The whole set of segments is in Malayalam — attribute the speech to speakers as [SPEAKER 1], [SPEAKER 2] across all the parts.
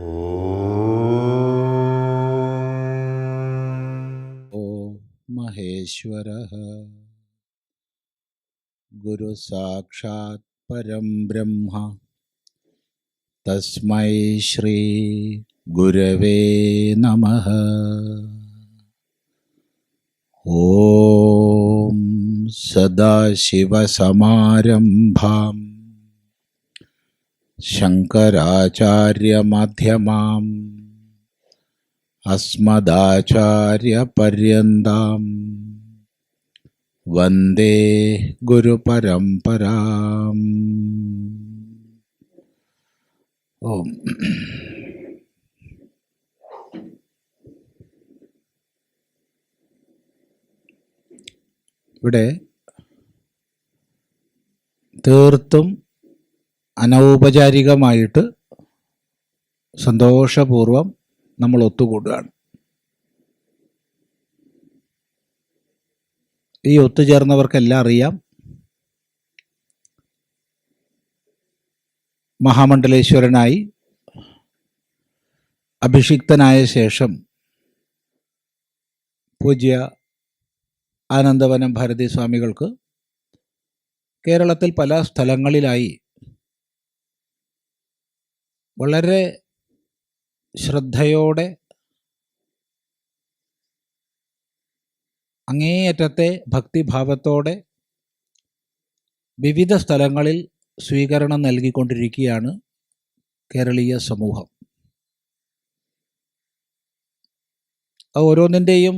[SPEAKER 1] ओ महेश्वरः। गुरुसाक्षात् परं ब्रह्म। तस्मै श्रीगुरवे नमः। ॐ सदाशिवसमारम्भाम्। ശങ്കരാചാര്യമാധ്യമാം. അസ്മദാചാര്യപര്യന്താം. വന്ദേ ഗുരുപരംപരാം ഓം. ഇവിടെ തീർത്തും അനൗപചാരികമായിട്ട് സന്തോഷപൂർവം നമ്മൾ ഒത്തുകൂടുകയാണ്. ഈ ഒത്തുചേർന്നവർക്കെല്ലാം അറിയാം. മഹാമണ്ഡലേശ്വരനായി അഭിഷിക്തനായ ശേഷം പൂജ്യ ആനന്ദവനം ഭാരതി സ്വാമികൾക്ക് കേരളത്തിൽ പല സ്ഥലങ്ങളിലായി വളരെ ശ്രദ്ധയോടെ അങ്ങേയറ്റത്തെ ഭക്തിഭാവത്തോടെ വിവിധ സ്ഥലങ്ങളിൽ സ്വീകരണം നൽകിക്കൊണ്ടിരിക്കുകയാണ് കേരളീയ സമൂഹം. ഓരോന്നിന്റെയും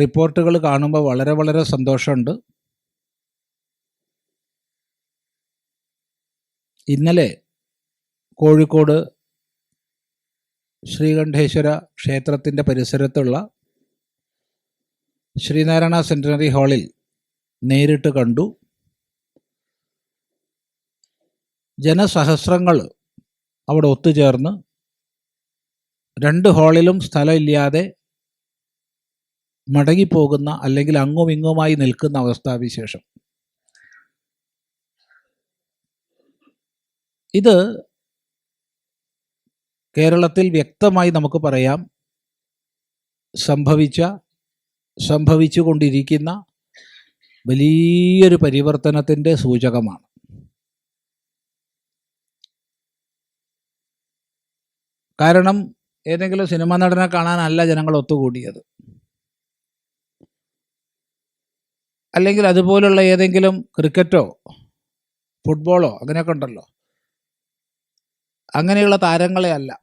[SPEAKER 1] റിപ്പോർട്ടുകൾ കാണുമ്പോൾ വളരെ വളരെ സന്തോഷമുണ്ട്. ഇന്നലെ കോഴിക്കോട് ശ്രീകണ്ഠേശ്വര ക്ഷേത്രത്തിന്റെ പരിസരത്തുള്ള ശ്രീനാരായണ സെന്റിനറി ഹാളിൽ നേരിട്ട് കണ്ടു. ജനസഹസ്രങ്ങൾ അവിടെ ഒത്തുചേർന്ന് രണ്ട് ഹാളിലും സ്ഥലമില്ലാതെ മടങ്ങിപ്പോകുന്ന അല്ലെങ്കിൽ അങ്ങും ഇങ്ങുമായി നിൽക്കുന്ന അവസ്ഥാവിശേഷം. ഇത് കേരളത്തിൽ വ്യക്തമായി നമുക്ക് പറയാം. സംഭവിച്ച സംഭവിച്ചു കൊണ്ടിരിക്കുന്ന വലിയൊരു പരിവർത്തനത്തിന്റെ സൂചകമാണ്. കാരണം ഏതെങ്കിലും സിനിമ നടനെ കാണാനല്ല ജനങ്ങൾ ഒത്തുകൂടിയത്. അല്ലെങ്കിൽ അതുപോലുള്ള ഏതെങ്കിലും ക്രിക്കറ്റോ ഫുട്ബോളോ അങ്ങനെയൊക്കെ ഉണ്ടല്ലോ. അങ്ങനെയുള്ള താരങ്ങളെ അല്ല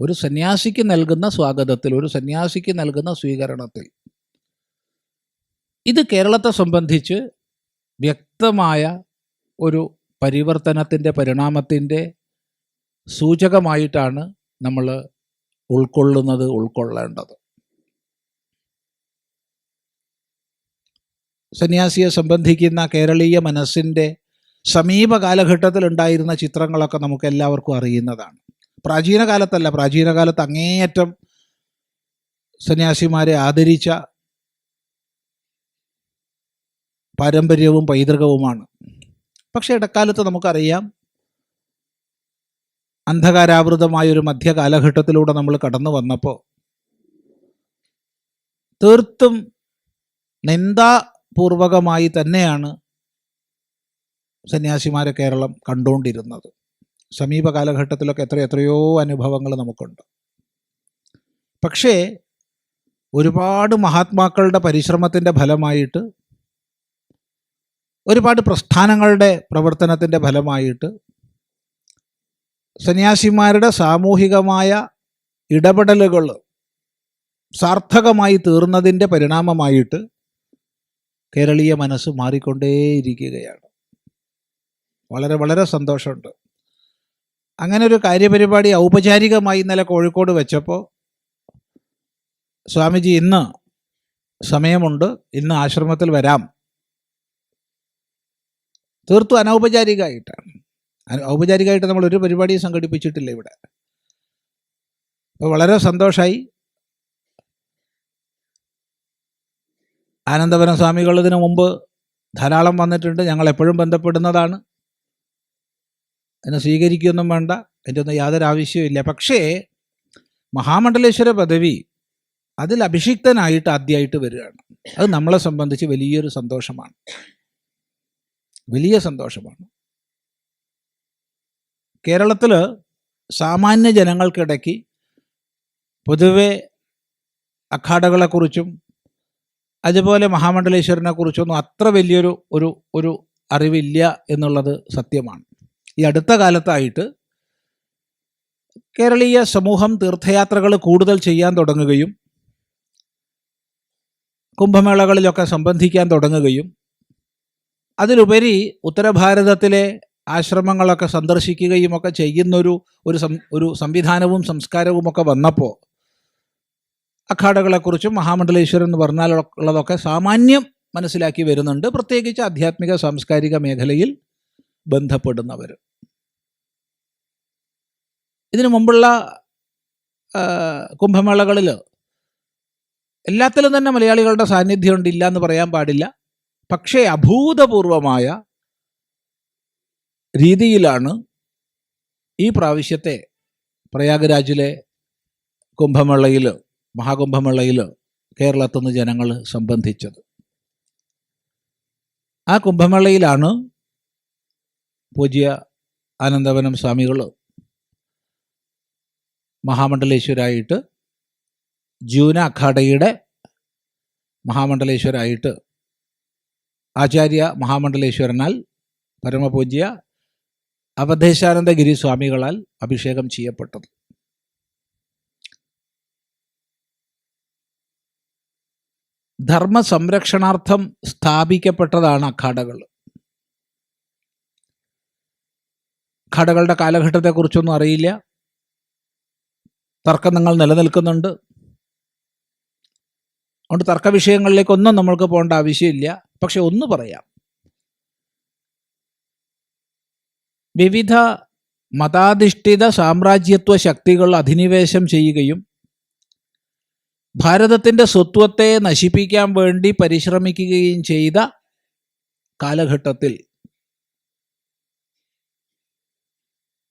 [SPEAKER 1] ഒരു സന്യാസിക്ക് നൽകുന്ന സ്വാഗതത്തിൽ ഒരു സന്യാസിക്ക് നൽകുന്ന സ്വീകരണത്തിൽ. ഇത് കേരളത്തെ സംബന്ധിച്ച് വ്യക്തമായ ഒരു പരിവർത്തനത്തിന്റെ പരിണാമത്തിന്റെ സൂചകമായിട്ടാണ് നമ്മൾ ഉൾക്കൊള്ളുന്നത് ഉൾക്കൊള്ളേണ്ടത്. സന്യാസിയെ സംബന്ധിക്കുന്ന കേരളീയ മനസ്സിന്റെ സമീപ കാലഘട്ടത്തിൽ ഉണ്ടായിരുന്ന ചിത്രങ്ങളൊക്കെ നമുക്ക് എല്ലാവർക്കും അറിയുന്നതാണ്. പ്രാചീന കാലത്തല്ല പ്രാചീന കാലത്ത് അങ്ങേയറ്റം സന്യാസിമാരെ ആദരിച്ച പാരമ്പര്യവും പൈതൃകവുമാണ്. പക്ഷേ ഇടക്കാലത്ത് നമുക്കറിയാം അന്ധകാരാവൃതമായ ഒരു മധ്യകാലഘട്ടത്തിലൂടെ നമ്മൾ കടന്നു വന്നപ്പോൾ തീർത്തും നിന്ദാപൂർവകമായി തന്നെയാണ് സന്യാസിമാരെ കേരളം കണ്ടുകൊണ്ടിരുന്നത്. സമീപ കാലഘട്ടത്തിലൊക്കെ എത്ര എത്രയോ അനുഭവങ്ങൾ നമുക്കുണ്ട്. പക്ഷേ ഒരുപാട് മഹാത്മാക്കളുടെ പരിശ്രമത്തിന്റെ ഫലമായിട്ട് ഒരുപാട് പ്രസ്ഥാനങ്ങളുടെ പ്രവർത്തനത്തിന്റെ ഫലമായിട്ട് സന്യാസിമാരുടെ സാമൂഹികമായ ഇടപെടലുകൾ സാർത്ഥകമായി തീർന്നതിന്റെ പരിണാമമായിട്ട് കേരളീയ മനസ്സ് മാറിക്കൊണ്ടേയിരിക്കുകയാണ്. വളരെ വളരെ സന്തോഷമുണ്ട്. അങ്ങനെ ഒരു കാര്യപരിപാടി ഔപചാരികമായി ഇന്നലെ കോഴിക്കോട് വെച്ചപ്പോൾ സ്വാമിജി ഇന്ന് സമയമുണ്ട്. ഇന്ന് ആശ്രമത്തിൽ വരാം. തീർത്തും അനൗപചാരികമായിട്ടാണ്. അന- ഔപചാരികമായിട്ട് നമ്മൾ ഒരു പരിപാടിയും സംഘടിപ്പിച്ചിട്ടില്ല ഇവിടെ. അപ്പോൾ വളരെ സന്തോഷമായി ആനന്ദവനം ഇതിനു മുമ്പ് ധാരാളം വന്നിട്ടുണ്ട്. ഞങ്ങൾ എപ്പോഴും ബന്ധപ്പെടുന്നതാണ്. എന്നെ സ്വീകരിക്കുകയൊന്നും വേണ്ട. എന്റെ ഒന്നും യാതൊരു ആവശ്യവുമില്ല പക്ഷേ മഹാമണ്ഡലേശ്വര പദവി അതിൽ അഭിഷിക്തനായിട്ട് ആദ്യമായിട്ട് വരികയാണ്. അത് നമ്മളെ സംബന്ധിച്ച് വലിയൊരു സന്തോഷമാണ്. വലിയ സന്തോഷമാണ്. കേരളത്തിൽ സാമാന്യ ജനങ്ങൾക്കിടയ്ക്ക് പൊതുവെ അഖാഡകളെക്കുറിച്ചും അതുപോലെ മഹാമണ്ഡലേശ്വരനെക്കുറിച്ചൊന്നും അത്ര വലിയൊരു ഒരു ഒരു അറിവില്ല എന്നുള്ളത് സത്യമാണ്. ഈ അടുത്ത കാലത്തായിട്ട് കേരളീയ സമൂഹം തീർത്ഥയാത്രകൾ കൂടുതൽ ചെയ്യാൻ തുടങ്ങുകയും കുംഭമേളകളിലൊക്കെ സംബന്ധിക്കാൻ തുടങ്ങുകയും അതിലുപരി ഉത്തരഭാരതത്തിലെ ആശ്രമങ്ങളൊക്കെ സന്ദർശിക്കുകയും ഒക്കെ ചെയ്യുന്നൊരു ഒരു സം ഒരു സംവിധാനവും സംസ്കാരവും ഒക്കെ വന്നപ്പോൾ അഖാഡകളെക്കുറിച്ചും മഹാമണ്ഡലേശ്വരൻ എന്ന് പറഞ്ഞാലുള്ളതൊക്കെ സാമാന്യം മനസ്സിലാക്കി വരുന്നുണ്ട്. പ്രത്യേകിച്ച് ആധ്യാത്മിക സാംസ്കാരിക മേഖലയിൽ ബന്ധപ്പെടുന്നവർ. ഇതിനു മുമ്പുള്ള കുംഭമേളകളിൽ എല്ലാത്തിലും തന്നെ മലയാളികളുടെ സാന്നിധ്യം ഉണ്ടില്ല എന്ന് പറയാൻ പാടില്ല. പക്ഷേ അഭൂതപൂർവമായ രീതിയിലാണ് ഈ പ്രാവശ്യത്തെ പ്രയാഗരാജിലെ കുംഭമേളയിൽ മഹാകുംഭമേളയിൽ കേരളത്തിൽ നിന്ന് ജനങ്ങൾ സംബന്ധിച്ചത്. ആ കുംഭമേളയിലാണ് പൂജ്യ ആനന്ദവനം സ്വാമികൾ മഹാമണ്ഡലേശ്വരായിട്ട് ജൂന അഖാഡയുടെ മഹാമണ്ഡലേശ്വരായിട്ട് ആചാര്യ മഹാമണ്ഡലേശ്വരനാൽ പരമപൂജ്യ അവധേശാനന്ദഗിരി സ്വാമികളാൽ അഭിഷേകം ചെയ്യപ്പെട്ടത്. ധർമ്മ സംരക്ഷണാർത്ഥം സ്ഥാപിക്കപ്പെട്ടതാണ് അഖാഡകൾ. അഖാഡകളുടെ കാലഘട്ടത്തെക്കുറിച്ചൊന്നും അറിയില്ല. തർക്കങ്ങൾ നിലനിൽക്കുന്നുണ്ട്. അതുകൊണ്ട് തർക്ക വിഷയങ്ങളിലേക്കൊന്നും നമ്മൾക്ക് പോകേണ്ട ആവശ്യമില്ല. പക്ഷെ ഒന്ന് പറയാം. വിവിധ മതാധിഷ്ഠിത സാമ്രാജ്യത്വ ശക്തികൾ അധിനിവേശം ചെയ്യുകയും ഭാരതത്തിന്റെ സ്വത്വത്തെ നശിപ്പിക്കാൻ വേണ്ടി പരിശ്രമിക്കുകയും ചെയ്ത കാലഘട്ടത്തിൽ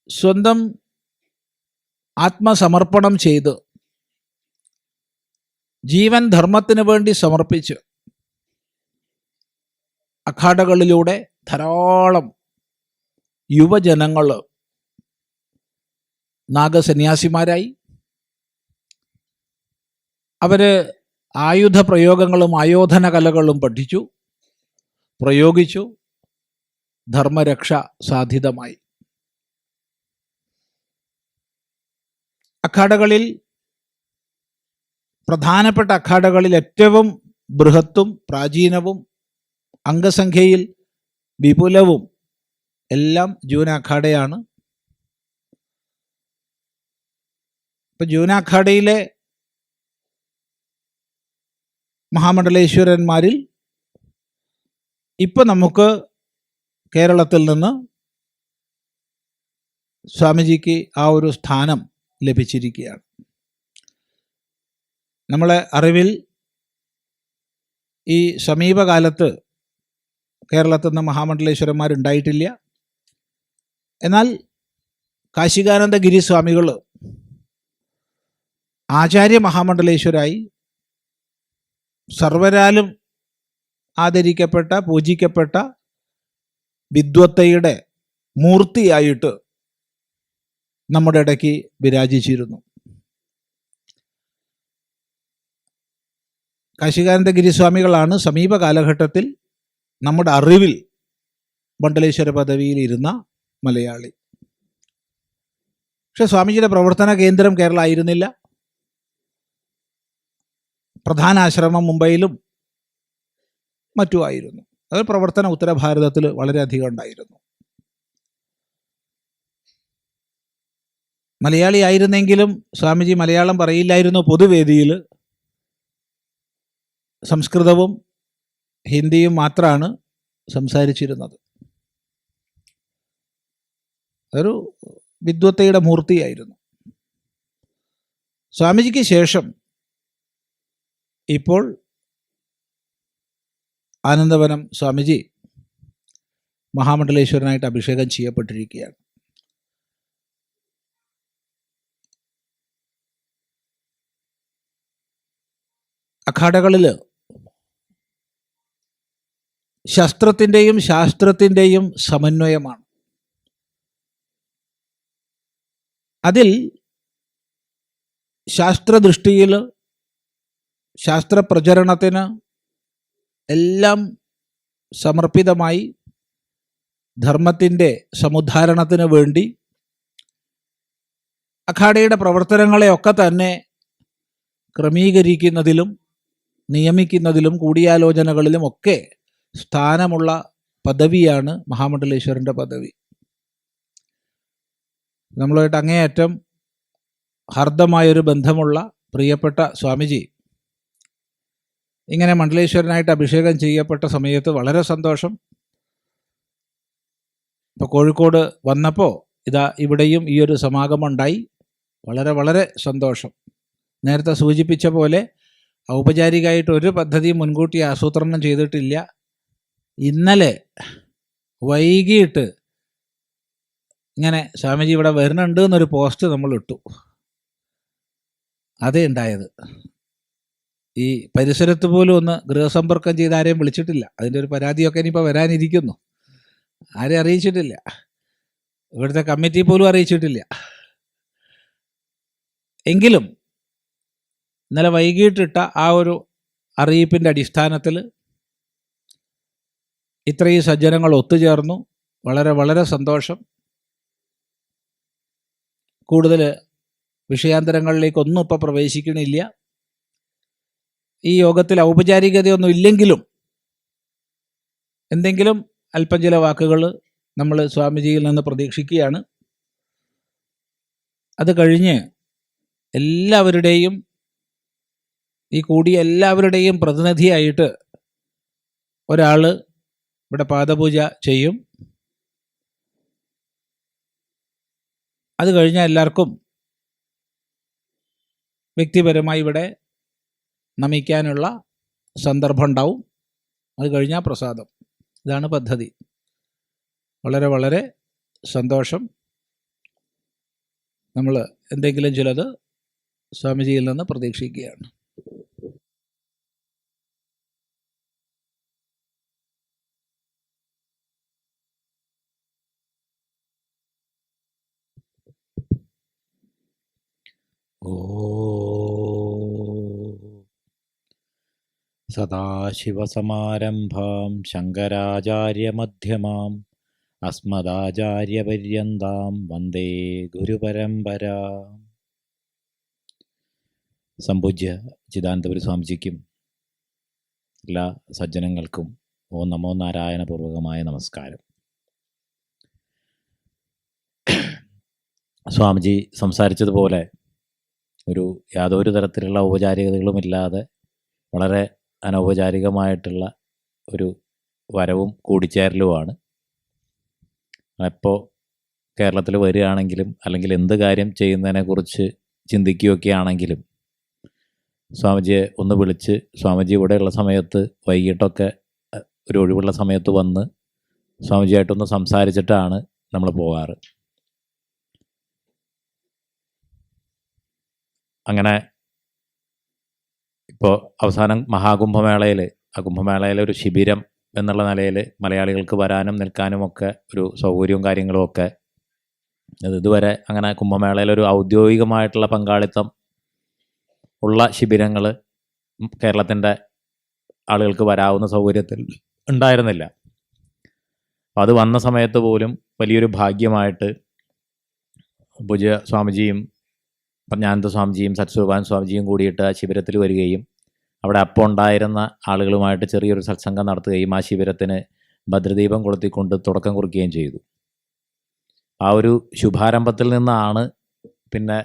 [SPEAKER 1] സ്വന്തം ആത്മസമർപ്പണം ചെയ്ത് ജീവൻ ധർമ്മത്തിന് വേണ്ടി സമർപ്പിച്ച് അഖാഡകളിലൂടെ ധാരാളം യുവജനങ്ങൾ നാഗസന്യാസിമാരായി. അവർ ആയുധ പ്രയോഗങ്ങളും ആയോധന കലകളും പഠിച്ചു പ്രയോഗിച്ചു ധർമ്മരക്ഷ സാധിതമായി. അഖാഡകളിൽ പ്രധാനപ്പെട്ട അഖാഡകളിൽ ഏറ്റവും ബൃഹത്തും പ്രാചീനവും അംഗസംഖ്യയിൽ വിപുലവും എല്ലാം ജൂന അഖാഡയാണ്. ഇപ്പം ജൂന അഖാഡയിലെ മഹാമണ്ഡലേശ്വരന്മാരിൽ ഇപ്പം നമുക്ക് കേരളത്തിൽ നിന്ന് സ്വാമിജിക്ക് ആ ഒരു സ്ഥാനം ലഭിച്ചിരിക്കുകയാണ്. നമ്മളെ അറിവിൽ ഈ സമീപകാലത്ത് കേരളത്തിൽ നിന്ന് മഹാമണ്ഡലേശ്വരന്മാരുണ്ടായിട്ടില്ല. എന്നാൽ കാശികാനന്ദ സ്വാമികൾ ആചാര്യ മഹാമണ്ഡലേശ്വരായി സർവരാലും ആദരിക്കപ്പെട്ട പൂജിക്കപ്പെട്ട വിദ്വത്തയുടെ മൂർത്തിയായിട്ട് നമ്മുടെ ഇടയ്ക്ക് വിരാജിച്ചിരുന്നു. കാശികാനന്ദ ഗിരിസ്വാമികളാണ് സമീപ കാലഘട്ടത്തിൽ നമ്മുടെ അറിവിൽ മണ്ഡലേശ്വര പദവിയിൽ ഇരുന്ന മലയാളി. പക്ഷെ സ്വാമിജിയുടെ പ്രവർത്തന കേന്ദ്രം കേരള ആയിരുന്നില്ല. പ്രധാന ആശ്രമം മുംബൈയിലും മറ്റുമായിരുന്നു അത് പ്രവർത്തനം ഉത്തരഭാരതത്തിൽ വളരെയധികം ഉണ്ടായിരുന്നു. മലയാളി ആയിരുന്നെങ്കിലും സ്വാമിജി മലയാളം പറയില്ലായിരുന്നു പൊതുവേദിയിൽ. സംസ്കൃതവും ഹിന്ദിയും മാത്രമാണ് സംസാരിച്ചിരുന്നത്. ഒരു വിദ്വത്തയുടെ മൂർത്തിയായിരുന്നു. സ്വാമിജിക്ക് ശേഷം ഇപ്പോൾ ആനന്ദവനം സ്വാമിജി മഹാമണ്ഡലേശ്വരനായിട്ട് അഭിഷേകം ചെയ്യപ്പെട്ടിരിക്കുകയാണ്. അഖാഡകളിൽ ശസ്ത്രത്തിന്റെയും ശാസ്ത്രത്തിന്റെയും സമന്വയമാണ്. അതിൽ ശാസ്ത്രദൃഷ്ടിയിൽ ശാസ്ത്രപ്രചരണത്തിന് എല്ലാം സമർപ്പിതമായി ധർമ്മത്തിന്റെ സമുദ്ധാരണത്തിന് വേണ്ടി അഖാഡയുടെ പ്രവർത്തനങ്ങളെയൊക്കെ തന്നെ ക്രമീകരിക്കുന്നതിലും നിയമിക്കുന്നതിലും കൂടിയാലോചനകളിലും ഒക്കെ സ്ഥാനമുള്ള പദവിയാണ് മഹാമണ്ഡലേശ്വരന്റെ പദവി. നമ്മളുമായിട്ട് അങ്ങേയറ്റം ഹർദ്ദമായൊരു ബന്ധമുള്ള പ്രിയപ്പെട്ട സ്വാമിജി ഇങ്ങനെ മണ്ഡലേശ്വരനായിട്ട് അഭിഷേകം ചെയ്യപ്പെട്ട സമയത്ത് വളരെ സന്തോഷം. ഇപ്പോൾ കോഴിക്കോട് വന്നപ്പോൾ ഇതാ ഇവിടെയും ഈ ഒരു സമാഗമം ഉണ്ടായി. വളരെ വളരെ സന്തോഷം. നേരത്തെ സൂചിപ്പിച്ച പോലെ ഔപചാരികമായിട്ട് ഒരു പദ്ധതിയും മുൻകൂട്ടി ആസൂത്രണം ചെയ്തിട്ടില്ല. ഇന്നലെ വൈകിട്ട് ഇങ്ങനെ സ്വാമിജി ഇവിടെ വരുന്നുണ്ട് എന്നൊരു പോസ്റ്റ് നമ്മൾ ഇട്ടു. അതേ ഉണ്ടായത്. ഈ പരിസരത്ത് പോലും ഒന്ന് ഗൃഹസമ്പർക്കം ചെയ്ത് ആരെയും വിളിച്ചിട്ടില്ല. അതിന്റെ ഒരു പരാതിയൊക്കെ ഇനിയിപ്പോൾ വരാനിരിക്കുന്നു. ആരെയും അറിയിച്ചിട്ടില്ല. ഇവിടുത്തെ കമ്മിറ്റി പോലും അറിയിച്ചിട്ടില്ല. എങ്കിലും ഇന്നലെ വൈകിട്ടിട്ട ആ ഒരു അറിയിപ്പിന്റെ അടിസ്ഥാനത്തിൽ ഇത്രയും സജ്ജനങ്ങൾ ഒത്തുചേർന്നു. വളരെ വളരെ സന്തോഷം. കൂടുതൽ വിഷയാന്തരങ്ങളിലേക്കൊന്നും ഇപ്പോൾ പ്രവേശിക്കണില്ല. ഈ യോഗത്തിൽ ഔപചാരികതയൊന്നും ഇല്ലെങ്കിലും എന്തെങ്കിലും അല്പം ചില വാക്കുകൾ നമ്മൾ സ്വാമിജിയിൽ നിന്ന് പ്രതീക്ഷിക്കുകയാണ്. അത് കഴിഞ്ഞ് എല്ലാവരുടെയും ഈ കൂടിയ എല്ലാവരുടെയും പ്രതിനിധിയായിട്ട് ഒരാൾ ഇവിടെ പാദപൂജ ചെയ്യും. അത് കഴിഞ്ഞാൽ എല്ലാവർക്കും വ്യക്തിപരമായി ഇവിടെ നമിക്കാനുള്ള സന്ദർഭം ഉണ്ടാവും. അത് കഴിഞ്ഞാൽ പ്രസാദം. ഇതാണ് പദ്ധതി. വളരെ വളരെ സന്തോഷം. നമ്മൾ എന്തെങ്കിലും ചിലത് സ്വാമിജിയിൽ നിന്ന് പ്രതീക്ഷിക്കുകയാണ്.
[SPEAKER 2] സദാശിവസമാരംഭാം ശങ്കരാചാര്യമധ്യമാം അസ്മദാചാര്യപര്യന്താം വന്ദേ ഗുരുപരമ്പരാ. സംപൂജ്യ ചിദാനന്ദപുരി സ്വാമിജിക്കും എല്ലാ സജ്ജനങ്ങൾക്കും ഓ നമോ നാരായണപൂർവകമായ നമസ്കാരം. സ്വാമിജി സംസാരിച്ചതുപോലെ ഒരു യാതൊരു തരത്തിലുള്ള ഔപചാരികതകളുമില്ലാതെ വളരെ അനൗപചാരികമായിട്ടുള്ള ഒരു വരവും കൂടിച്ചേരലുമാണ്. എപ്പോൾ കേരളത്തിൽ വരികയാണെങ്കിലും അല്ലെങ്കിൽ എന്ത് കാര്യം ചെയ്യുന്നതിനെക്കുറിച്ച് ചിന്തിക്കുകയൊക്കെ ആണെങ്കിലും സ്വാമിജിയെ ഒന്ന് വിളിച്ച് സ്വാമിജി ഇവിടെയുള്ള സമയത്ത് വൈകിട്ടൊക്കെ ഒരു ഒഴിവുള്ള സമയത്ത് വന്ന് സ്വാമിജിയായിട്ടൊന്ന് സംസാരിച്ചിട്ടാണ് നമ്മൾ പോകാറ് അങ്ങനെ ഇപ്പോൾ അവസാനം മഹാകുംഭമേളയിൽ ആ കുംഭമേളയിലെ ഒരു ശിബിരം എന്നുള്ള നിലയിൽ മലയാളികൾക്ക് വരാനും നിൽക്കാനും ഒക്കെ ഒരു സൗകര്യവും കാര്യങ്ങളും ഒക്കെ. അത് ഇതുവരെ അങ്ങനെ കുംഭമേളയിൽ ഒരു ഔദ്യോഗികമായിട്ടുള്ള പങ്കാളിത്തം ഉള്ള ശിബിരങ്ങൾ കേരളത്തിന്റെ ആളുകൾക്ക് വരാവുന്ന സൗകര്യത്തിൽ ഉണ്ടായിരുന്നില്ല. അപ്പം അത് വന്ന സമയത്ത് പോലും വലിയൊരു ഭാഗ്യമായിട്ട് പൂജ്യ സ്വാമിജിയും പ്രജ്ഞാനന്ദ സ്വാമിജിയും സത്സ്വരൂപാൻ സ്വാമിജിയും കൂടിയിട്ട് ആ ശിബിരത്തിൽ വരികയും അവിടെ അപ്പോൾ ഉണ്ടായിരുന്ന ആളുകളുമായിട്ട് ചെറിയൊരു സത്സംഗം നടത്തുകയും ആ ശിബിരത്തിന് ഭദ്രദീപം കൊളുത്തിക്കൊണ്ട് തുടക്കം കുറിക്കുകയും ചെയ്തു. ആ ഒരു ശുഭാരംഭത്തിൽ നിന്നാണ് പിന്നെ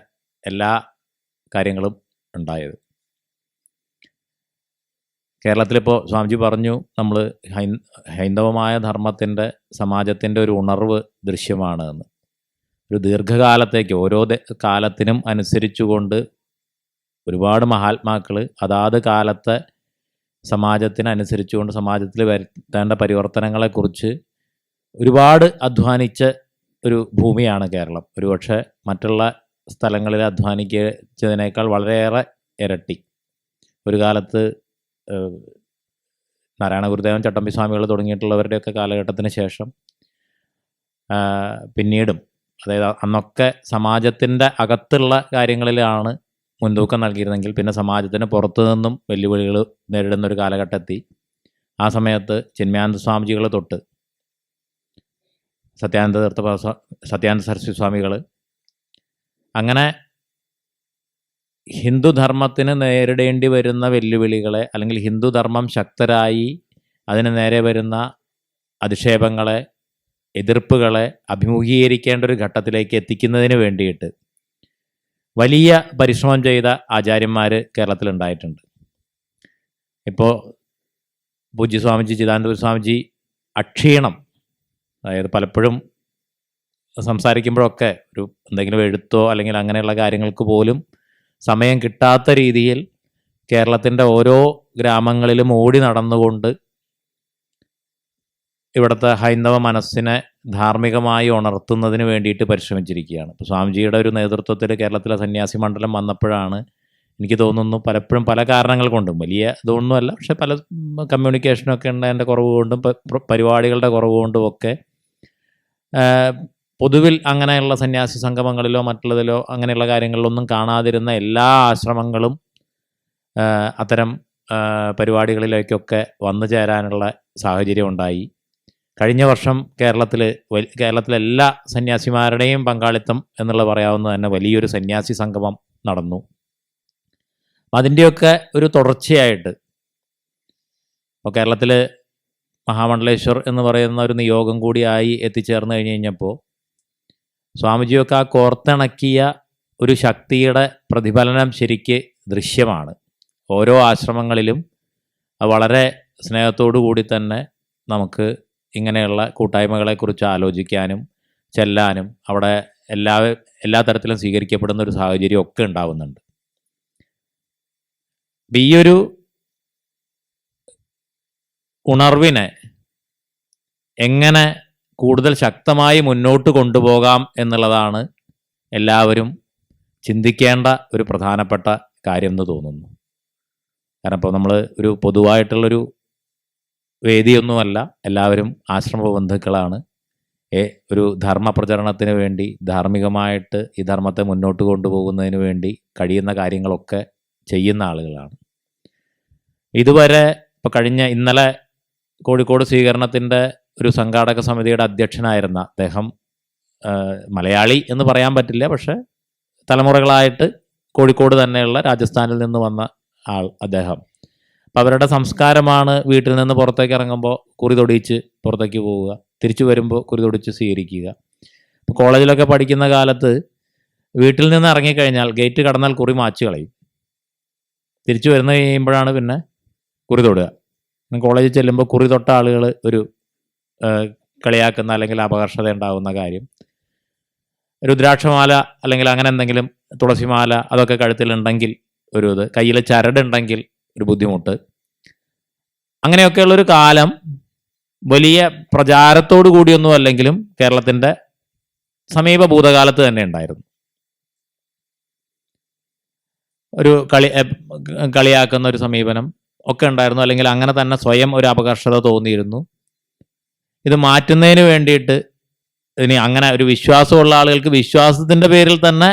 [SPEAKER 2] എല്ലാ കാര്യങ്ങളും ഉണ്ടായത്. കേരളത്തിലിപ്പോൾ സ്വാമിജി പറഞ്ഞു നമ്മൾ ഹൈന്ദവമായ ധർമ്മത്തിന്റെ സമാജത്തിന്റെ ഒരു ഉണർവ് ദൃശ്യമാണ് എന്ന് ഒരു ദീർഘകാലത്തേക്ക് ഓരോ കാലത്തിനും അനുസരിച്ചുകൊണ്ട് ഒരുപാട് മഹാത്മാക്കൾ അതാത് കാലത്തെ സമാജത്തിനനുസരിച്ചുകൊണ്ട് സമാജത്തിൽ വരുത്തേണ്ട പരിവർത്തനങ്ങളെക്കുറിച്ച് ഒരുപാട് അധ്വാനിച്ച ഒരു ഭൂമിയാണ് കേരളം. ഒരുപക്ഷെ മറ്റുള്ള സ്ഥലങ്ങളിൽ അധ്വാനിച്ചതിനേക്കാൾ വളരെയേറെ ഇരട്ടി. ഒരു കാലത്ത് നാരായണ ഗുരുദേവൻ ചട്ടമ്പി സ്വാമികൾ തുടങ്ങിയിട്ടുള്ളവരുടെയൊക്കെ കാലഘട്ടത്തിന് ശേഷം പിന്നീടും അതായത് അന്നൊക്കെ സമാജത്തിന്റെ അകത്തുള്ള കാര്യങ്ങളിലാണ് മുൻതൂക്കം നൽകിയിരുന്നെങ്കിൽ പിന്നെ സമാജത്തിന് പുറത്തു നിന്നും വെല്ലുവിളികൾ നേരിടുന്ന ഒരു കാലഘട്ടത്തി. ആ സമയത്ത് ചിന്മയാനന്ദ സ്വാമിജികൾ തൊട്ട് സത്യാനന്ദ തീർത്ഥ സത്യാനന്ദ സരസ്വതി സ്വാമികൾ. അങ്ങനെ ഹിന്ദുധർമ്മത്തിന് നേരിടേണ്ടി വരുന്ന വെല്ലുവിളികളെ അല്ലെങ്കിൽ ഹിന്ദുധർമ്മം ശക്തരായി അതിന് നേരെ വരുന്ന അധിക്ഷേപങ്ങളെ എതിർപ്പുകളെ അഭിമുഖീകരിക്കേണ്ട ഒരു ഘട്ടത്തിലേക്ക് എത്തിക്കുന്നതിന് വേണ്ടിയിട്ട് വലിയ പരിശ്രമം ചെയ്ത ആചാര്യന്മാർ കേരളത്തിലുണ്ടായിട്ടുണ്ട്. ഇപ്പോൾ പൂജ്യ സ്വാമിജി ചിദാനന്ദപുര സ്വാമിജി അക്ഷീണം അതായത് പലപ്പോഴും സംസാരിക്കുമ്പോഴൊക്കെ ഒരു എന്തെങ്കിലും എഴുത്തോ അല്ലെങ്കിൽ അങ്ങനെയുള്ള കാര്യങ്ങൾക്ക് പോലും സമയം കിട്ടാത്ത രീതിയിൽ കേരളത്തിന്റെ ഓരോ ഗ്രാമങ്ങളിലും ഓടി നടന്നുകൊണ്ട് ഇവിടുത്തെ ഹൈന്ദവ മനസ്സിനെ ധാർമ്മികമായി ഉണർത്തുന്നതിന് വേണ്ടിയിട്ട് പരിശ്രമിച്ചിരിക്കുകയാണ്. ഇപ്പോൾ സ്വാമിജിയുടെ ഒരു നേതൃത്വത്തിൽ കേരളത്തിലെ സന്യാസി മണ്ഡലം വന്നപ്പോഴാണ് എനിക്ക് തോന്നുന്നു പലപ്പോഴും പല കാരണങ്ങൾ കൊണ്ടും വലിയ ഇതൊന്നുമല്ല പക്ഷെ പല കമ്മ്യൂണിക്കേഷനൊക്കെ ഉണ്ടതിന്റെ കുറവ് കൊണ്ടും പരിപാടികളുടെ കുറവ് കൊണ്ടും ഒക്കെ പൊതുവിൽ അങ്ങനെയുള്ള സന്യാസി സംഗമങ്ങളിലോ മറ്റുള്ളതിലോ അങ്ങനെയുള്ള കാര്യങ്ങളിലൊന്നും കാണാതിരുന്ന എല്ലാ ആശ്രമങ്ങളും അത്തരം പരിപാടികളിലേക്കൊക്കെ വന്നു ചേരാനുള്ള സാഹചര്യം ഉണ്ടായി. കഴിഞ്ഞ വർഷം കേരളത്തിൽ കേരളത്തിലെ എല്ലാ സന്യാസിമാരുടെയും പങ്കാളിത്തം എന്നുള്ള പറയാവുന്ന തന്നെ വലിയൊരു സന്യാസി സംഗമം നടന്നു. അതിന്റെയൊക്കെ ഒരു തുടർച്ചയായിട്ട് ഇപ്പോൾ കേരളത്തിൽ മഹാമണ്ഡലേശ്വർ എന്ന് പറയുന്ന ഒരു നിയോഗം കൂടിയായി എത്തിച്ചേർന്ന് കഴിഞ്ഞ് കഴിഞ്ഞപ്പോൾ സ്വാമിജിയൊക്കെ ആ കോർത്തിണക്കിയ ഒരു ശക്തിയുടെ പ്രതിഫലനം ശരിക്ക് ദൃശ്യമാണ്. ഓരോ ആശ്രമങ്ങളിലും വളരെ സ്നേഹത്തോടു കൂടി തന്നെ നമുക്ക് ഇങ്ങനെയുള്ള കൂട്ടായ്മകളെക്കുറിച്ച് ആലോചിക്കാനും ചെല്ലാനും അവിടെ എല്ലാ എല്ലാ തരത്തിലും സ്വീകരിക്കപ്പെടുന്ന ഒരു സാഹചര്യം ഒക്കെ ഉണ്ടാവുന്നുണ്ട്. ഈ ഒരു ഉണർവിനെ എങ്ങനെ കൂടുതൽ ശക്തമായി മുന്നോട്ട് കൊണ്ടുപോകാം എന്നുള്ളതാണ് എല്ലാവരും ചിന്തിക്കേണ്ട ഒരു പ്രധാനപ്പെട്ട കാര്യം എന്ന് തോന്നുന്നു. കാരണം ഇപ്പോൾ നമ്മൾ ഒരു പൊതുവായിട്ടുള്ളൊരു വേദിയൊന്നുമല്ല. എല്ലാവരും ആശ്രമ ബന്ധുക്കളാണ് ഏ ഒരു ധർമ്മ പ്രചരണത്തിന് വേണ്ടി ധാർമ്മികമായിട്ട് ഈ ധർമ്മത്തെ മുന്നോട്ട് കൊണ്ടുപോകുന്നതിന് വേണ്ടി കഴിയുന്ന കാര്യങ്ങളൊക്കെ ചെയ്യുന്ന ആളുകളാണ്. ഇതുവരെ ഇപ്പോൾ കഴിഞ്ഞ ഇന്നലെ കോഴിക്കോട് സ്വീകരണത്തിന്റെ ഒരു സംഘാടക സമിതിയുടെ അധ്യക്ഷനായിരുന്ന അദ്ദേഹം മലയാളി എന്ന് പറയാൻ പറ്റില്ല പക്ഷേ തലമുറകളായിട്ട് കോഴിക്കോട് തന്നെയുള്ള രാജസ്ഥാനിൽ നിന്ന് വന്ന ആൾ അദ്ദേഹം. അപ്പം അവരുടെ സംസ്കാരമാണ് വീട്ടിൽ നിന്ന് പുറത്തേക്ക് ഇറങ്ങുമ്പോൾ കുറി തൊടിയിച്ച് പുറത്തേക്ക് പോവുക. തിരിച്ചു വരുമ്പോൾ കുറി തൊടിച്ച് സ്വീകരിക്കുക. ഇപ്പോൾ കോളേജിലൊക്കെ പഠിക്കുന്ന കാലത്ത് വീട്ടിൽ നിന്ന് ഇറങ്ങിക്കഴിഞ്ഞാൽ ഗേറ്റ് കടന്നാൽ കുറി മാച്ച് കളയും. തിരിച്ചു വരുന്ന കഴിയുമ്പോഴാണ് പിന്നെ കുറി തൊടുക. കോളേജിൽ ചെല്ലുമ്പോൾ കുറി തൊട്ട ആളുകൾ ഒരു കളിയാക്കുന്ന അല്ലെങ്കിൽ അപകർഷത ഉണ്ടാകുന്ന കാര്യം. രുദ്രാക്ഷമാല അല്ലെങ്കിൽ അങ്ങനെ എന്തെങ്കിലും തുളസിമാല അതൊക്കെ കഴുത്തിലുണ്ടെങ്കിൽ ഒരു ഇത്. കയ്യിൽ ചരടുണ്ടെങ്കിൽ ഒരു ബുദ്ധിമുട്ട്. അങ്ങനെയൊക്കെയുള്ളൊരു കാലം വലിയ പ്രചാരത്തോടു കൂടിയൊന്നും അല്ലെങ്കിലും കേരളത്തിന്റെ സമീപ ഭൂതകാലത്ത് തന്നെ ഉണ്ടായിരുന്നു. ഒരു കളി കളിയാക്കുന്ന ഒരു സമീപനം ഒക്കെ ഉണ്ടായിരുന്നു. അല്ലെങ്കിൽ അങ്ങനെ തന്നെ സ്വയം ഒരു അപകർഷത തോന്നിയിരുന്നു. ഇത് മാറ്റുന്നതിന് വേണ്ടിയിട്ട് ഇനി അങ്ങനെ ഒരു വിശ്വാസമുള്ള ആളുകൾക്ക് വിശ്വാസത്തിന്റെ പേരിൽ തന്നെ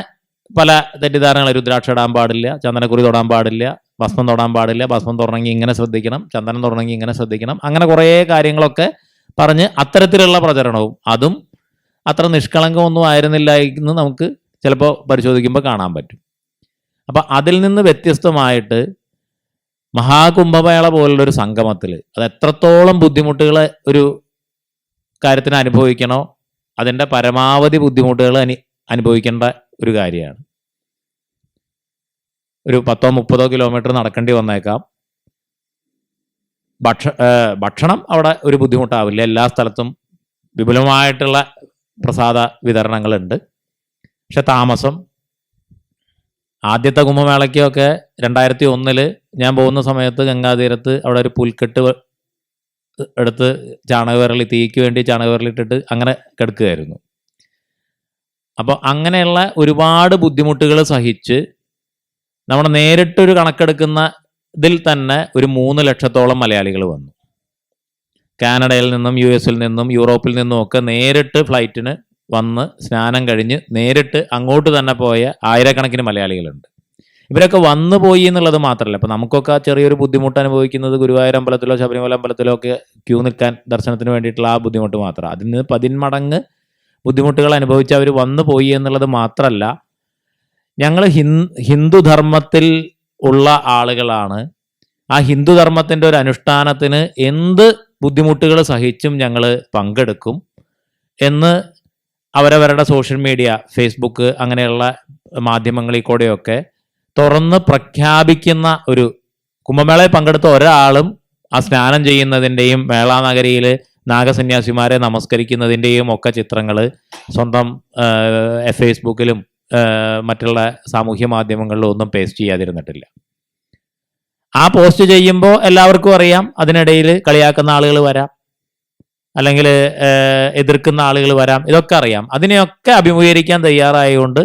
[SPEAKER 2] പല തെറ്റിദ്ധാരണകൾ. രുദ്രാക്ഷ ഇടാൻ പാടില്ല ചന്ദനക്കുറി തൊടാൻ പാടില്ല ഭസ്മം തൊടാൻ പാടില്ല ഭസ്മം തുടങ്ങി ഇങ്ങനെ ശ്രദ്ധിക്കണം ചന്ദനം തുടങ്ങി ഇങ്ങനെ ശ്രദ്ധിക്കണം അങ്ങനെ കുറേ കാര്യങ്ങളൊക്കെ പറഞ്ഞ് അത്തരത്തിലുള്ള പ്രചരണവും. അതും അത്ര നിഷ്കളങ്കമൊന്നും ആയിരുന്നില്ല എന്ന് നമുക്ക് ചിലപ്പോൾ പരിശോധിക്കുമ്പോൾ കാണാൻ പറ്റും. അപ്പം അതിൽ നിന്ന് വ്യത്യസ്തമായിട്ട് മഹാകുംഭമേള പോലുള്ളൊരു സംഗമത്തിൽ അത് എത്രത്തോളം ബുദ്ധിമുട്ടുകൾ ഒരു കാര്യത്തിന് അനുഭവിക്കണോ അതിന്റെ പരമാവധി ബുദ്ധിമുട്ടുകൾ അനു അനുഭവിക്കേണ്ട ഒരു കാര്യമാണ്. ഒരു പത്തോ മുപ്പതോ കിലോമീറ്റർ നടക്കേണ്ടി വന്നേക്കാം. ഭക്ഷ ഭക്ഷണം അവിടെ ഒരു ബുദ്ധിമുട്ടാവില്ല. എല്ലാ സ്ഥലത്തും വിപുലമായിട്ടുള്ള പ്രസാദ വിതരണങ്ങളുണ്ട്. പക്ഷെ താമസം ആദ്യത്തെ കുംഭമേളയ്ക്കൊക്കെ രണ്ടായിരത്തി ഒന്നിൽ ഞാൻ പോകുന്ന സമയത്ത് ഗംഗാതീരത്ത് അവിടെ ഒരു പുൽക്കെട്ട് എടുത്ത് ചാണകവിരളി തീക്ക് വേണ്ടി ചാണകവിരലിട്ടിട്ട് അങ്ങനെ കിടക്കുകയായിരുന്നു. അപ്പോൾ അങ്ങനെയുള്ള ഒരുപാട് ബുദ്ധിമുട്ടുകൾ സഹിച്ച് നമ്മൾ നേരിട്ടൊരു കണക്കെടുക്കുന്ന ഇതിൽ തന്നെ ഒരു മൂന്ന് ലക്ഷത്തോളം മലയാളികൾ വന്നു. കാനഡയിൽ നിന്നും യു എസിൽ നിന്നും യൂറോപ്പിൽ നിന്നും ഒക്കെ നേരിട്ട് ഫ്ലൈറ്റിന് വന്ന് സ്നാനം കഴിഞ്ഞ് നേരിട്ട് അങ്ങോട്ട് തന്നെ പോയ ആയിരക്കണക്കിന് മലയാളികളുണ്ട്. ഇവരൊക്കെ വന്നു പോയി എന്നുള്ളത് മാത്രമല്ല. ഇപ്പം നമുക്കൊക്കെ ആ ചെറിയൊരു ബുദ്ധിമുട്ട് അനുഭവിക്കുന്നത് ഗുരുവായൂർ അമ്പലത്തിലോ ശബരിമല അമ്പലത്തിലോ ഒക്കെ ക്യൂ നിൽക്കാൻ ദർശനത്തിന് വേണ്ടിയിട്ടുള്ള ആ ബുദ്ധിമുട്ട് മാത്രമാണ് നിന്ന് പതിന്മടങ്ങ് ബുദ്ധിമുട്ടുകൾ അനുഭവിച്ച് അവർ വന്നു പോയി എന്നുള്ളത് മാത്രമല്ല ഞങ്ങൾ ഹിൻ ഹിന്ദുധർമ്മത്തിൽ ഉള്ള ആളുകളാണ്. ആ ഹിന്ദുധർമ്മത്തിന്റെ ഒരു അനുഷ്ഠാനത്തിന് എന്ത് ബുദ്ധിമുട്ടുകൾ സഹിച്ചും ഞങ്ങൾ പങ്കെടുക്കും എന്ന് അവരവരുടെ സോഷ്യൽ മീഡിയ ഫേസ്ബുക്ക് അങ്ങനെയുള്ള മാധ്യമങ്ങളിൽ കൂടെയൊക്കെ തുറന്ന് പ്രഖ്യാപിക്കുന്ന ഒരു കുംഭമേളയിൽ പങ്കെടുത്ത ഒരാളും ആ സ്നാനം ചെയ്യുന്നതിന്റെയും മേളാനഗരിയിൽ നാഗസന്യാസിമാരെ നമസ്കരിക്കുന്നതിന്റെയും ഒക്കെ ചിത്രങ്ങൾ സ്വന്തം ഫേസ്ബുക്കിലും മറ്റുള്ള സാമൂഹ്യ മാധ്യമങ്ങളിലോ ഒന്നും പേസ്റ്റ് ചെയ്യാതിരുന്നിട്ടില്ല. ആ പോസ്റ്റ് ചെയ്യുമ്പോൾ എല്ലാവർക്കും അറിയാം അതിനിടയിൽ കളിയാക്കുന്ന ആളുകൾ വരാം അല്ലെങ്കിൽ എതിർക്കുന്ന ആളുകൾ വരാം ഇതൊക്കെ അറിയാം. അതിനെയൊക്കെ അഭിമുഖീകരിക്കാൻ തയ്യാറായതുകൊണ്ട്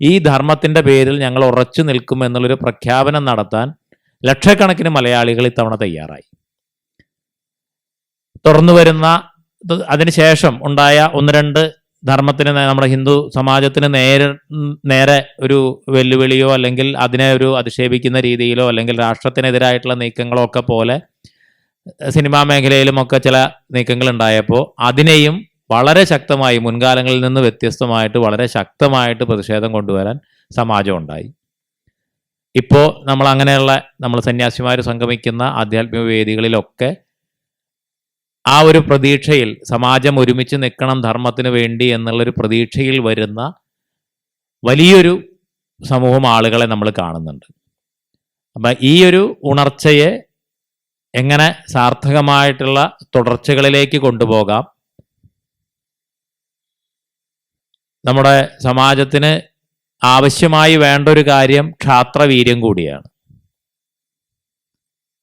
[SPEAKER 2] ഈ ധർമ്മത്തിന്റെ പേരിൽ ഞങ്ങൾ ഉറച്ചു നിൽക്കും എന്നുള്ളൊരു പ്രഖ്യാപനം നടത്താൻ ലക്ഷക്കണക്കിന് മലയാളികൾ ഇത്തവണ തയ്യാറായി. തുറന്നു വരുന്ന അതിനുശേഷം ഉണ്ടായ ഒന്ന് രണ്ട് ധർമ്മത്തിന് നമ്മുടെ ഹിന്ദു സമാജത്തിന് നേരെ നേരെ ഒരു വെല്ലുവിളിയോ അല്ലെങ്കിൽ അതിനെ ഒരു അധിക്ഷേപിക്കുന്ന രീതിയിലോ അല്ലെങ്കിൽ രാഷ്ട്രത്തിനെതിരായിട്ടുള്ള നീക്കങ്ങളോ ഒക്കെ പോലെ സിനിമാ മേഖലയിലുമൊക്കെ ചില നീക്കങ്ങൾ ഉണ്ടായപ്പോൾ അതിനെയും വളരെ ശക്തമായി മുൻകാലങ്ങളിൽ നിന്ന് വ്യത്യസ്തമായിട്ട് വളരെ ശക്തമായിട്ട് പ്രതിഷേധം കൊണ്ടുവരാൻ സമാജം ഉണ്ടായി. ഇപ്പോൾ നമ്മൾ അങ്ങനെയുള്ള നമ്മൾ സന്യാസിമാർ സംഗമിക്കുന്ന ആധ്യാത്മിക വേദികളിലൊക്കെ ആ ഒരു പ്രതീക്ഷയിൽ സമാജം ഒരുമിച്ച് നിൽക്കണം ധർമ്മത്തിന് വേണ്ടി എന്നുള്ളൊരു പ്രതീക്ഷയിൽ വരുന്ന വലിയൊരു സമൂഹം ആളുകളെ നമ്മൾ കാണുന്നുണ്ട്. അപ്പം ഈ ഒരു ഉണർച്ചയെ എങ്ങനെ സാർത്ഥകമായിട്ടുള്ള തുടർച്ചകളിലേക്ക് കൊണ്ടുപോകാം? നമ്മുടെ സമാജത്തിന് ആവശ്യമായി വേണ്ട ഒരു കാര്യം ക്ഷാത്രവീര്യം കൂടിയാണ്.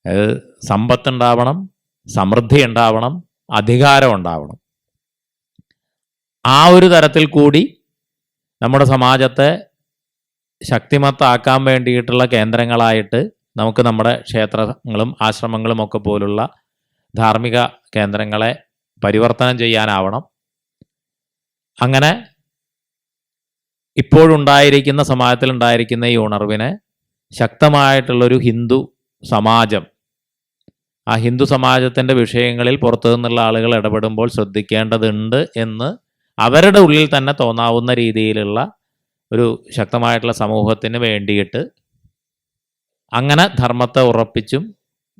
[SPEAKER 2] അത് സമ്പത്തുണ്ടാവണം സമൃദ്ധി ഉണ്ടാവണം അധികാരം ഉണ്ടാവണം. ആ ഒരു തരത്തിൽ കൂടി നമ്മുടെ സമാജത്തെ ശക്തിമത്താക്കാൻ വേണ്ടിയിട്ടുള്ള കേന്ദ്രങ്ങളായിട്ട് നമുക്ക് നമ്മുടെ ക്ഷേത്രങ്ങളും ആശ്രമങ്ങളും ഒക്കെ പോലുള്ള ധാർമ്മിക കേന്ദ്രങ്ങളെ പരിവർത്തനം ചെയ്യാനാവണം. അങ്ങനെ ഇപ്പോഴുണ്ടായിരിക്കുന്ന സമാജത്തിൽ ഉണ്ടായിരിക്കുന്ന ഈ ഉണർവിനെ ശക്തമായിട്ടുള്ളൊരു ഹിന്ദു സമാജം ആ ഹിന്ദു സമാജത്തിന്റെ വിഷയങ്ങളിൽ പുറത്തു നിന്നുള്ള ആളുകൾ ഇടപെടുമ്പോൾ ശ്രദ്ധിക്കേണ്ടതുണ്ട് എന്ന് അവരുടെ ഉള്ളിൽ തന്നെ തോന്നാവുന്ന രീതിയിലുള്ള ഒരു ശക്തമായിട്ടുള്ള സമൂഹത്തിന് വേണ്ടിയിട്ട് അങ്ങനെ ധർമ്മത്തെ ഉറപ്പിച്ചും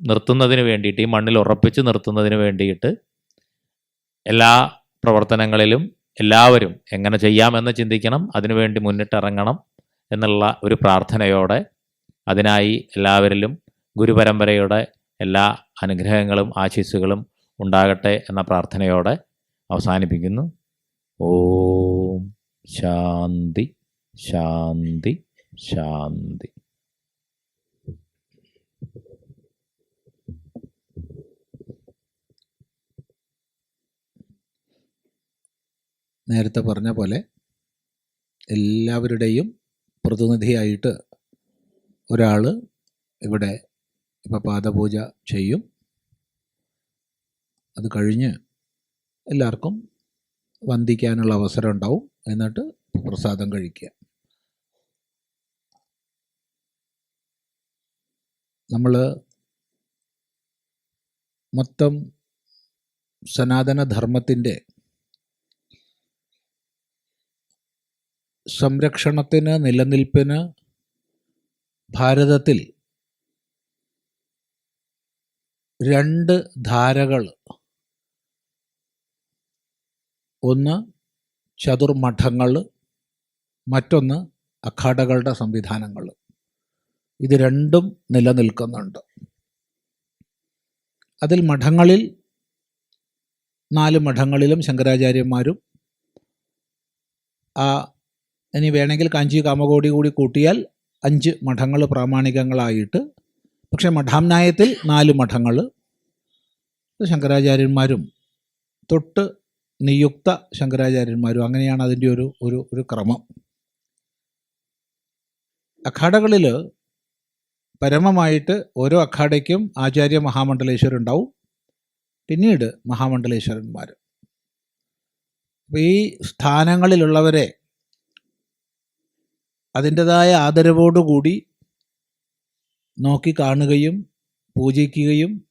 [SPEAKER 2] നിർത്തുന്നതിന് വേണ്ടിയിട്ട് ഈ മണ്ണിൽ ഉറപ്പിച്ച് നിർത്തുന്നതിന് വേണ്ടിയിട്ട് എല്ലാ പ്രവർത്തനങ്ങളിലും എല്ലാവരും എങ്ങനെ ചെയ്യാമെന്ന് ചിന്തിക്കണം അതിനുവേണ്ടി മുന്നിട്ടിറങ്ങണം എന്നുള്ള ഒരു പ്രാർത്ഥനയോടെ അതിനായി എല്ലാവരിലും ഗുരുപരമ്പരയുടെ എല്ലാ അനുഗ്രഹങ്ങളും ആശീസ്സുകളും ഉണ്ടാകട്ടെ എന്ന പ്രാർത്ഥനയോടെ അവസാനിപ്പിക്കുന്നു. ഓം ശാന്തി ശാന്തി ശാന്തി.
[SPEAKER 1] നേരത്തെ പറഞ്ഞ പോലെ എല്ലാവരുടെയും പ്രതിനിധിയായിട്ട് ഒരാൾ ഇവിടെ ഇപ്പോൾ പാദപൂജ ചെയ്യും. അത് കഴിഞ്ഞ് എല്ലാവർക്കും വന്ദിക്കാനുള്ള അവസരം ഉണ്ടാവും. എന്നിട്ട് പ്രസാദം കഴിക്കുക. നമ്മൾ മൊത്തം സനാതനധർമ്മത്തിന്റെ സംരക്ഷണത്തിന് നിലനിൽപ്പിന് ഭാരതത്തിൽ രണ്ട് ധാരകൾ. ഒന്ന് ചതുർമഠങ്ങൾ മറ്റൊന്ന് അഖാഡകളുടെ സംവിധാനങ്ങൾ. ഇത് രണ്ടും നിലനിൽക്കുന്നുണ്ട്. അതിൽ മഠങ്ങളിൽ നാല് മഠങ്ങളിലും ശങ്കരാചാര്യന്മാരും ആ ഇനി വേണമെങ്കിൽ കാഞ്ചി കാമകോടി കൂടി കൂട്ടിയാൽ അഞ്ച് മഠങ്ങൾ പ്രാമാണികങ്ങളായിട്ട് പക്ഷേ മഠാംനായത്തിൽ നാല് മഠങ്ങൾ ശങ്കരാചാര്യന്മാരും തൊട്ട് നിയുക്ത ശങ്കരാചാര്യന്മാരും അങ്ങനെയാണ് അതിന്റെ ഒരു ഒരു ഒരു ക്രമം. അഖാഡകളിൽ പരമമായിട്ട് ഓരോ അഖാഡയ്ക്കും ആചാര്യ മഹാമണ്ഡലേശ്വരൻ ഉണ്ടാവും പിന്നീട് മഹാമണ്ഡലേശ്വരന്മാർ ഈ സ്ഥാനങ്ങളിലുള്ളവരെ അതിന്റെതായ ആദരവോടുകൂടി നോക്കി കാണുകയും പൂജിക്കുകയും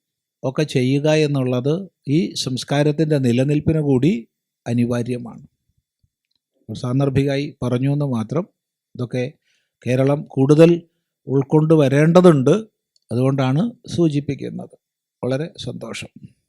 [SPEAKER 1] ഒക്കെ ചെയ്യുക എന്നുള്ളത് ഈ സംസ്കാരത്തിന്റെ നിലനിൽപ്പിന് കൂടി അനിവാര്യമാണ്. സാന്ദർഭികമായി പറഞ്ഞു എന്ന് മാത്രം ഇതൊക്കെ കേരളം കൂടുതൽ ഉൾക്കൊണ്ട് വരേണ്ടതുണ്ട് അതുകൊണ്ടാണ് സൂചിപ്പിക്കുന്നത്. വളരെ സന്തോഷം.